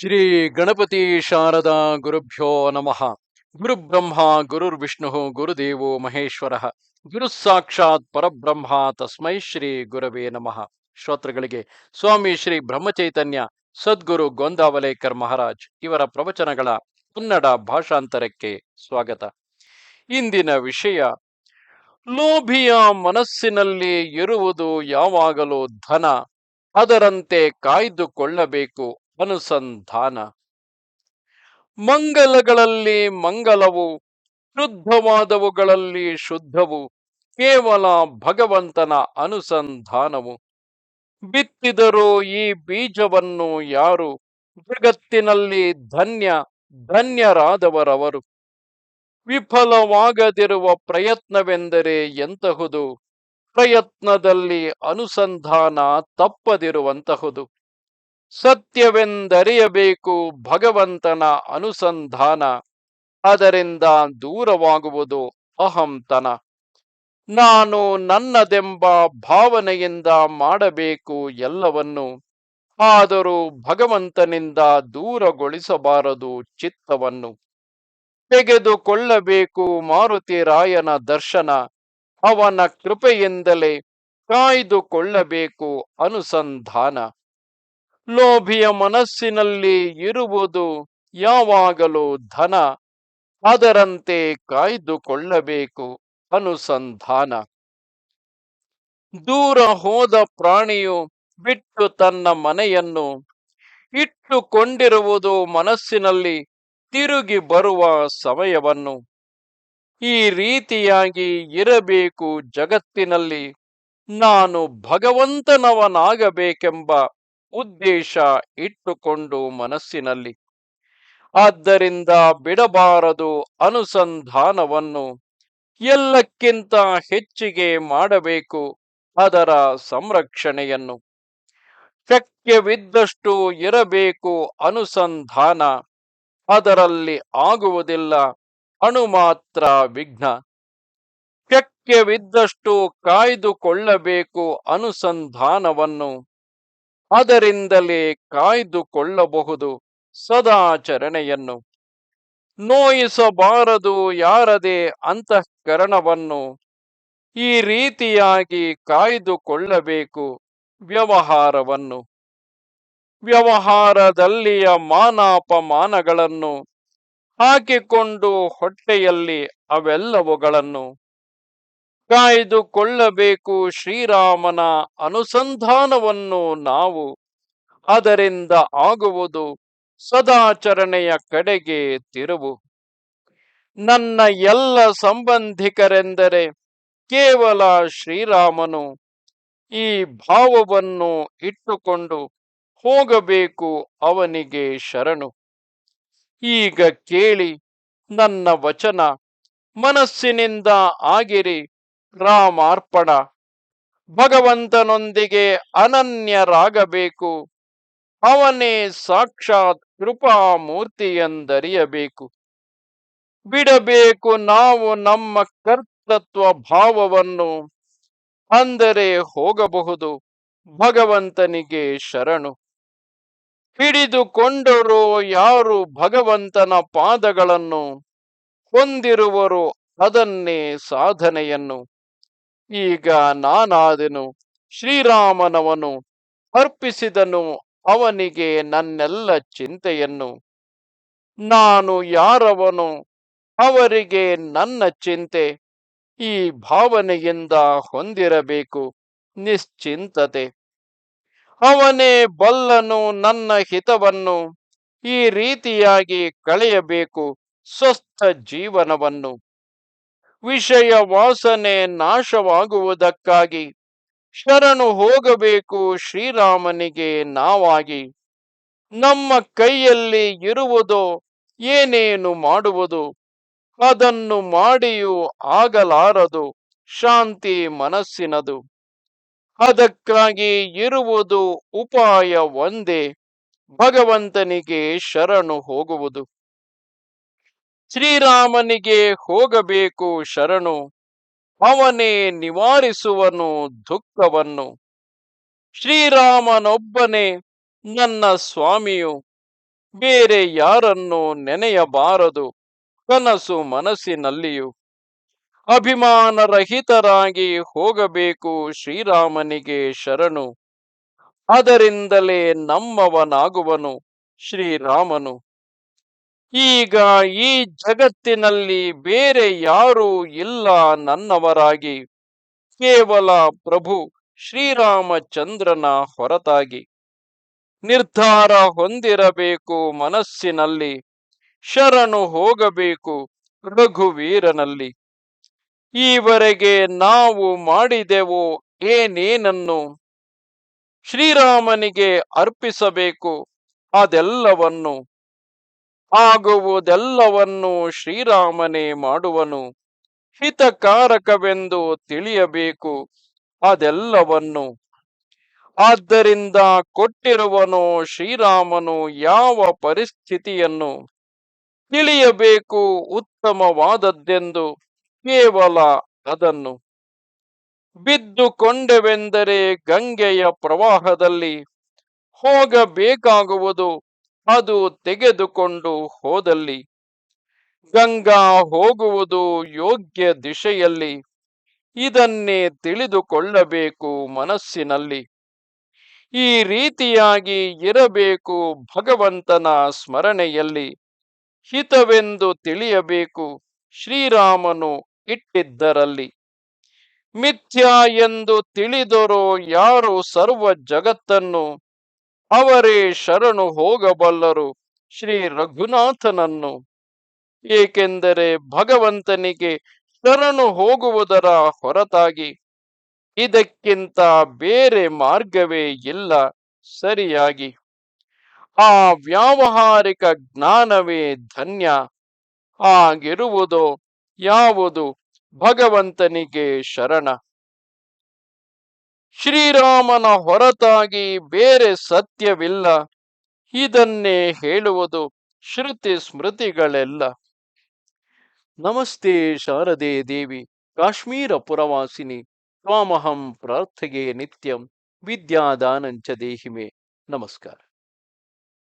ಶ್ರೀ ಗಣಪತಿ ಶಾರದಾ ಗುರುಭ್ಯೋ ನಮಃ. ಗುರುಬ್ರಹ್ಮ ಗುರುರ್ವಿಷ್ಣು ಗುರುದೇವೋ ಮಹೇಶ್ವರ. ಗುರು ಸಾಕ್ಷಾತ್ ಪರಬ್ರಹ್ಮ, ತಸ್ಮೈ ಶ್ರೀ ಗುರವೇ ನಮಃ. ಶ್ರೋತೃಗಳಿಗೆ, ಸ್ವಾಮಿ ಶ್ರೀ ಬ್ರಹ್ಮಚೈತನ್ಯ, ಸದ್ಗುರು ಗೋಂದಾವಲೇಕರ್ ಮಹಾರಾಜ್ ಇವರ ಪ್ರವಚನಗಳ ಕನ್ನಡ ಭಾಷಾಂತರಕ್ಕೆ ಸ್ವಾಗತ. ಇಂದಿನ ವಿಷಯ, ಲೋಭಿಯ ಮನಸ್ಸಿನಲ್ಲಿ ಇರುವುದು ಯಾವಾಗಲೂ ಧನ, ಅದರಂತೆ ಕಾಯ್ದುಕೊಳ್ಳಬೇಕು ಅನುಸಂಧಾನ ಮಂಗಲಗಳಲ್ಲಿ ಮಂಗಲವು, ಶುದ್ಧವಾದವುಗಳಲ್ಲಿ ಶುದ್ಧವು, ಕೇವಲ ಭಗವಂತನ ಅನುಸಂಧಾನವು ಬಿತ್ತಿದರೂ ಈ ಬೀಜವನ್ನು ಯಾರು ಜಗತ್ತಿನಲ್ಲಿ ಧನ್ಯ, ಧನ್ಯರಾದವರವರು. ವಿಫಲವಾಗದಿರುವ ಪ್ರಯತ್ನವೆಂದರೆ ಎಂತಹುದು? ಪ್ರಯತ್ನದಲ್ಲಿ ಅನುಸಂಧಾನ ತಪ್ಪದಿರುವಂತಹುದು. ಸತ್ಯವೆಂದರಿಯಬೇಕು ಭಗವಂತನ ಅನುಸಂಧಾನ, ಅದರಿಂದ ದೂರವಾಗುವುದು ಅಹಂತನ ನಾನು ನನ್ನದೆಂಬ ಭಾವನೆಯಿಂದ ಮಾಡಬೇಕು ಎಲ್ಲವನ್ನು, ಆದರೂ ಭಗವಂತನಿಂದ ದೂರಗೊಳಿಸಬಾರದು ಚಿತ್ತವನ್ನು. ತೆಗೆದುಕೊಳ್ಳಬೇಕು ಮಾರುತಿ ರಾಯನ ದರ್ಶನ, ಅವನ ಕೃಪೆಯಿಂದಲೇ ಕಾಯ್ದುಕೊಳ್ಳಬೇಕು ಅನುಸಂಧಾನ. ಲೋಭಿಯ ಮನಸ್ಸಿನಲ್ಲಿ ಇರುವುದು ಯಾವಾಗಲೂ ಧನ. ಅದರಂತೆ ಕಾಯ್ದುಕೊಳ್ಳಬೇಕು ಅನುಸಂಧಾನ. ದೂರ ಹೋದ ಪ್ರಾಣಿಯು ಬಿಟ್ಟು ತನ್ನ ಮನೆಯನ್ನು ಇಟ್ಟುಕೊಂಡಿರುವುದು ಮನಸ್ಸಿನಲ್ಲಿ ತಿರುಗಿ ಬರುವ ಸಮಯವನ್ನು. ಈ ರೀತಿಯಾಗಿ ಇರಬೇಕು ಜಗತ್ತಿನಲ್ಲಿ. ನಾನು ಭಗವಂತನವನಾಗಬೇಕೆಂಬ ಉದ್ದೇಶ ಇಟ್ಟುಕೊಂಡು ಮನಸ್ಸಿನಲ್ಲಿ. ಆದ್ದರಿಂದ ಬಿಡಬಾರದು ಅನುಸಂಧಾನವನ್ನು. ಎಲ್ಲಕ್ಕಿಂತ ಹೆಚ್ಚಿಗೆ ಮಾಡಬೇಕು ಅದರ ಸಂರಕ್ಷಣೆಯನ್ನು. ಶಕ್ಯವಿದ್ದಷ್ಟು ಇರಬೇಕು ಅನುಸಂಧಾನ. ಅದರಲ್ಲಿ ಆಗುವುದಿಲ್ಲ ಅಣು ಮಾತ್ರ ವಿಘ್ನ. ಶಕ್ಯವಿದ್ದಷ್ಟು ಕಾಯ್ದುಕೊಳ್ಳಬೇಕು ಅನುಸಂಧಾನವನ್ನು. ಅದರಿಂದಲೇ ಕಾಯ್ದುಕೊಳ್ಳಬಹುದು ಸದಾಚರಣೆಯನ್ನು ನೋಯಿಸಬಾರದು ಯಾರದೇ ಅಂತಃಕರಣವನ್ನು. ಈ ರೀತಿಯಾಗಿ ಕಾಯ್ದುಕೊಳ್ಳಬೇಕು ವ್ಯವಹಾರವನ್ನು. ವ್ಯವಹಾರದಲ್ಲಿಯ ಮಾನಾಪಮಾನಗಳನ್ನು ಹಾಕಿಕೊಂಡು ಹೊಟ್ಟೆಯಲ್ಲಿ ಅವೆಲ್ಲವುಗಳನ್ನು ಕಾಯ್ದುಕೊಳ್ಳಬೇಕು ಶ್ರೀರಾಮನ ಅನುಸಂಧಾನವನ್ನು ನಾವು. ಅದರಿಂದ ಆಗುವುದು ಸದಾಚರಣೆಯ ಕಡೆಗೆ ತಿರುವು. ನನ್ನ ಎಲ್ಲ ಸಂಬಂಧಿಕರೆಂದರೆ ಕೇವಲ ಶ್ರೀರಾಮನು. ಈ ಭಾವವನ್ನು ಇಟ್ಟುಕೊಂಡು ಹೋಗಬೇಕು ಅವನಿಗೆ ಶರಣು. ಈಗ ಕೇಳಿ ನನ್ನ ವಚನ ಮನಸ್ಸಿನಿಂದ ಆಗಿರಿ. ರಾಮಾರ್ಪಣ. ಭಗವಂತನೊಂದಿಗೆ ಅನನ್ಯರಾಗಬೇಕು. ಅವನೇ ಸಾಕ್ಷಾತ್ ಕೃಪಾಮೂರ್ತಿಯೆಂದರಿಯಬೇಕು. ಬಿಡಬೇಕು ನಾವು ನಮ್ಮ ಕರ್ತತ್ವ ಭಾವವನ್ನು. ಅಂದರೆ ಹೋಗಬಹುದು. ಭಗವಂತನಿಗೆ ಶರಣು. ಹಿಡಿದುಕೊಂಡರೂ ಯಾರು ಭಗವಂತನ ಪಾದಗಳನ್ನು ಹೊಂದಿರುವರು ಅದನ್ನೇ ಸಾಧನೆಯನ್ನು. ಈಗ ನಾನಾದೆನು, ಶ್ರೀರಾಮನವನು ಅರ್ಪಿಸಿದನು ಅವನಿಗೆ ನನ್ನೆಲ್ಲ ಚಿಂತೆಯನ್ನು. ನಾನು ಯಾರವನು ಅವರಿಗೆ ನನ್ನ ಚಿಂತೆ, ಈ ಭಾವನೆಯಿಂದ ಹೊಂದಿರಬೇಕು, ನಿಶ್ಚಿಂತತೆ. ಅವನೇ ಬಲ್ಲನು ನನ್ನ ಹಿತವನ್ನು, ಈ ರೀತಿಯಾಗಿ ಕಳೆಯಬೇಕು, ಸ್ವಸ್ಥ ಜೀವನವನ್ನು. ವಿಷಯ ವಾಸನೆ ನಾಶವಾಗುವುದಕ್ಕಾಗಿ. ಶರಣು ಹೋಗಬೇಕು ಶ್ರೀರಾಮನಿಗೆ ನಾವಾಗಿ. ನಮ್ಮ ಕೈಯಲ್ಲಿ ಇರುವುದೋ ಏನೇನು ಮಾಡುವುದು? ಅದನ್ನು ಮಾಡಿಯೂ ಆಗಲಾರದು, ಶಾಂತಿ ಮನಸ್ಸಿನದು. ಅದಕ್ಕಾಗಿ ಇರುವುದು ಉಪಾಯ ಒಂದೇ. ಭಗವಂತನಿಗೆ ಶರಣು ಹೋಗುವುದು. ಶ್ರೀರಾಮನಿಗೆ ಹೋಗಬೇಕು ಶರಣು, ಅವನೇ ನಿವಾರಿಸುವನು ದುಃಖವನ್ನು. ಶ್ರೀರಾಮನೊಬ್ಬನೇ ನನ್ನ ಸ್ವಾಮಿಯು, ಬೇರೆ ಯಾರನ್ನು ನೆನೆಯಬಾರದು, ಕನಸು ಮನಸ್ಸಿನಲ್ಲಿಯೂ. ಅಭಿಮಾನರಹಿತರಾಗಿ ಹೋಗಬೇಕು ಶ್ರೀರಾಮನಿಗೆ ಶರಣು, ಅದರಿಂದಲೇ ನಮ್ಮವನಾಗುವನು ಶ್ರೀರಾಮನು. ಈಗ ಈ ಜಗತ್ತಿನಲ್ಲಿ ಬೇರೆ ಯಾರೂ ಇಲ್ಲ ನನ್ನವರಾಗಿ. ಕೇವಲ ಪ್ರಭು ಶ್ರೀರಾಮಚಂದ್ರನ ಹೊರತಾಗಿ. ನಿರ್ಧಾರ ಹೊಂದಿರಬೇಕು ಮನಸ್ಸಿನಲ್ಲಿ. ಶರಣು ಹೋಗಬೇಕು ರಘುವೀರನಲ್ಲಿ. ಈವರೆಗೆ ನಾವು ಮಾಡಿದೆವು ಏನೇನನ್ನು? ಶ್ರೀರಾಮನಿಗೆ ಅರ್ಪಿಸಬೇಕು ಅದೆಲ್ಲವನ್ನು. ಆಗುವುದೆಲ್ಲವನ್ನು ಶ್ರೀರಾಮನೇ ಮಾಡುವನು. ಹಿತಕಾರಕವೆಂದು ತಿಳಿಯಬೇಕು ಅದೆಲ್ಲವನ್ನು. ಆದ್ದರಿಂದ ಕೊಟ್ಟಿರುವನು ಶ್ರೀರಾಮನು ಯಾವ ಪರಿಸ್ಥಿತಿಯನ್ನು ತಿಳಿಯಬೇಕು ಉತ್ತಮವಾದದ್ದೆಂದು ಕೇವಲ ಅದನ್ನು. ಬಿದ್ದುಕೊಂಡೆವೆಂದರೆ ಗಂಗೆಯ ಪ್ರವಾಹದಲ್ಲಿ ಹೋಗಬೇಕಾಗುವುದು ಅದು ತೆಗೆದುಕೊಂಡು ಹೋದಲ್ಲಿ. ಗಂಗಾ ಹೋಗುವುದು ಯೋಗ್ಯ ದಿಶೆಯಲ್ಲಿ. ಇದನ್ನೇ ತಿಳಿದುಕೊಳ್ಳಬೇಕು ಮನಸ್ಸಿನಲ್ಲಿ. ಈ ರೀತಿಯಾಗಿ ಇರಬೇಕು ಭಗವಂತನ ಸ್ಮರಣೆಯಲ್ಲಿ. ಹಿತವೆಂದು ತಿಳಿಯಬೇಕು ಶ್ರೀರಾಮನು ಇಟ್ಟಿದ್ದರಲ್ಲಿ. ಮಿಥ್ಯ ಎಂದು ತಿಳಿದರೋ ಯಾರು ಸರ್ವ ಜಗತ್ತನ್ನು? ಅವರೇ ಶರಣು ಹೋಗಬಲ್ಲರು ಶ್ರೀ ರಘುನಾಥನನ್ನು. ಏಕೆಂದರೆ ಭಗವಂತನಿಗೆ ಶರಣು ಹೋಗುವುದರ ಹೊರತಾಗಿ ಇದಕ್ಕಿಂತ ಬೇರೆ ಮಾರ್ಗವೇ ಇಲ್ಲ, ಸರಿಯಾಗಿ. ಆ ವ್ಯಾವಹಾರಿಕ ಜ್ಞಾನವೇ ಧನ್ಯ. ಆಗಿರುವುದು ಯಾವುದು ಭಗವಂತನಿಗೆ ಶರಣ. ಶ್ರೀರಾಮನ ಹೊರತಾಗಿ ಬೇರೆ ಸತ್ಯವಿಲ್ಲ. ಇದನ್ನೇ ಹೇಳುವುದು ಶ್ರುತಿ ಸ್ಮೃತಿಗಳೆಲ್ಲ. ನಮಸ್ತೆ ಶಾರದೆ ದೇವಿ, ಕಾಶ್ಮೀರ ಪುರವಾಸಿನಿ, ತ್ವಾಮಹಂ ಪ್ರಾರ್ಥಗೆ ನಿತ್ಯಂ, ವಿದ್ಯಾದಾನಂಚ ದೇಹಿಮೆ. ನಮಸ್ಕಾರ.